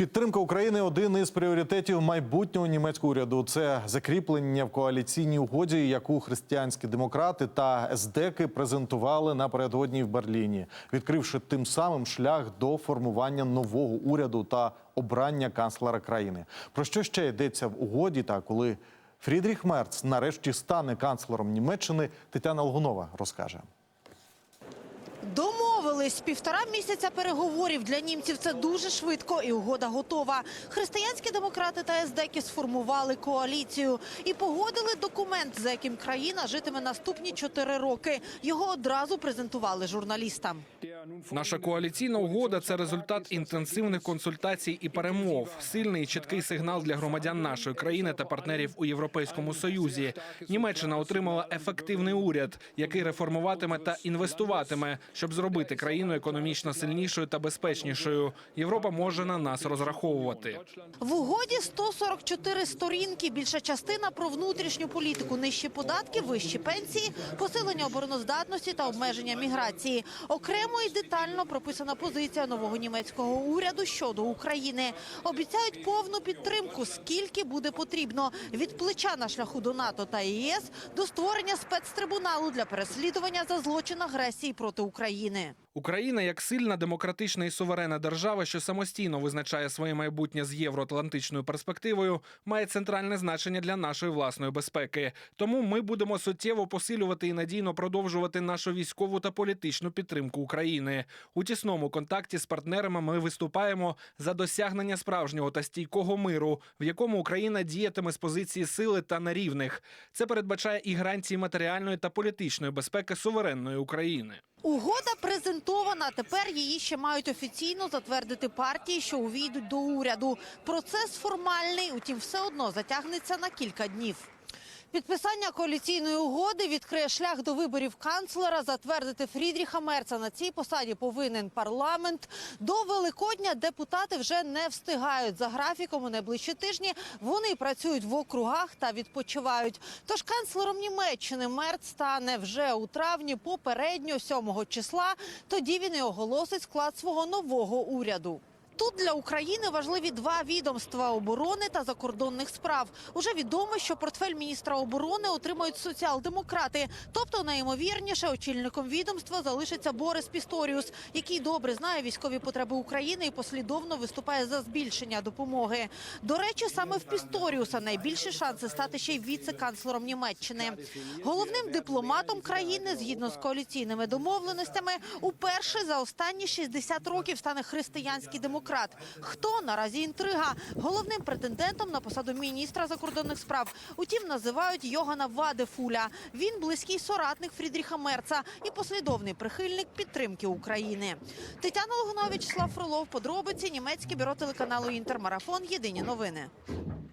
Підтримка України один із пріоритетів майбутнього німецького уряду. Це закріплення в коаліційній угоді, яку християнські демократи та СДЕКи презентували напередодні в Берліні, відкривши тим самим шлях до формування нового уряду та обрання канцлера країни. Про що ще йдеться в угоді? Та коли Фрідріх Мерц нарешті стане канцлером Німеччини, Тетяна Лгунова розкаже. Домовились півтора місяця переговорів для німців. Це дуже швидко, і угода готова. Християнські демократи та СДЕКи сформували коаліцію і погодили документ, за яким країна житиме наступні чотири роки. Його одразу презентували журналістам. Наша коаліційна угода це результат інтенсивних консультацій і перемов, сильний і чіткий сигнал для громадян нашої країни та партнерів у Європейському Союзі. Німеччина отримала ефективний уряд, який реформуватиме та інвестуватиме, щоб зробити країну економічно сильнішою та безпечнішою. Європа може на нас розраховувати. В угоді 144 сторінки. Більша частина про внутрішню політику, нижчі податки, вищі пенсії, посилення обороноздатності та обмеження міграції. Окремо і детально прописана позиція нового німецького уряду щодо України. Обіцяють повну підтримку, скільки буде потрібно від плеча на шляху до НАТО та ЄС до створення спецтрибуналу для переслідування за злочин агресії проти України. Україна як сильна демократична і суверенна держава, що самостійно визначає своє майбутнє з євроатлантичною перспективою, має центральне значення для нашої власної безпеки. Тому ми будемо суттєво посилювати і надійно продовжувати нашу військову та політичну підтримку України. У тісному контакті з партнерами ми виступаємо за досягнення справжнього та стійкого миру, в якому Україна діятиме з позиції сили та на рівних. Це передбачає і гарантії матеріальної та політичної безпеки суверенної України. Угода презентована. Тепер її ще мають офіційно затвердити партії, що увійдуть до уряду. Процес формальний, утім, все одно затягнеться на кілька днів. Підписання коаліційної угоди відкриє шлях до виборів канцлера. Затвердити Фрідріха Мерца на цій посаді повинен парламент. До Великодня депутати вже не встигають за графіком. У найближчі тижні вони працюють в округах та відпочивають. Тож канцлером Німеччини Мерц стане вже у травні, попередньо 7 числа. Тоді він і оголосить склад свого нового уряду. Тут для України важливі два відомства оборони та закордонних справ. Уже відомо, що портфель міністра оборони отримають соціал-демократи. Тобто, найімовірніше, очільником відомства залишиться Борис Пісторіус, який добре знає військові потреби України і послідовно виступає за збільшення допомоги. До речі, саме в Пісторіуса найбільші шанси стати ще й віце-канцлером Німеччини. Головним дипломатом країни, згідно з коаліційними домовленостями, уперше за останні 60 років стане християнський демократ. Хто наразі інтрига? Головним претендентом на посаду міністра закордонних справ. Утім, називають Йогана Вадефуля. Він близький соратник Фрідріха Мерца і послідовний прихильник підтримки України. Тетяна Логунович, Слав Фролов, подробиці німецьке бюро телеканалу Інтермарафон. Єдині новини.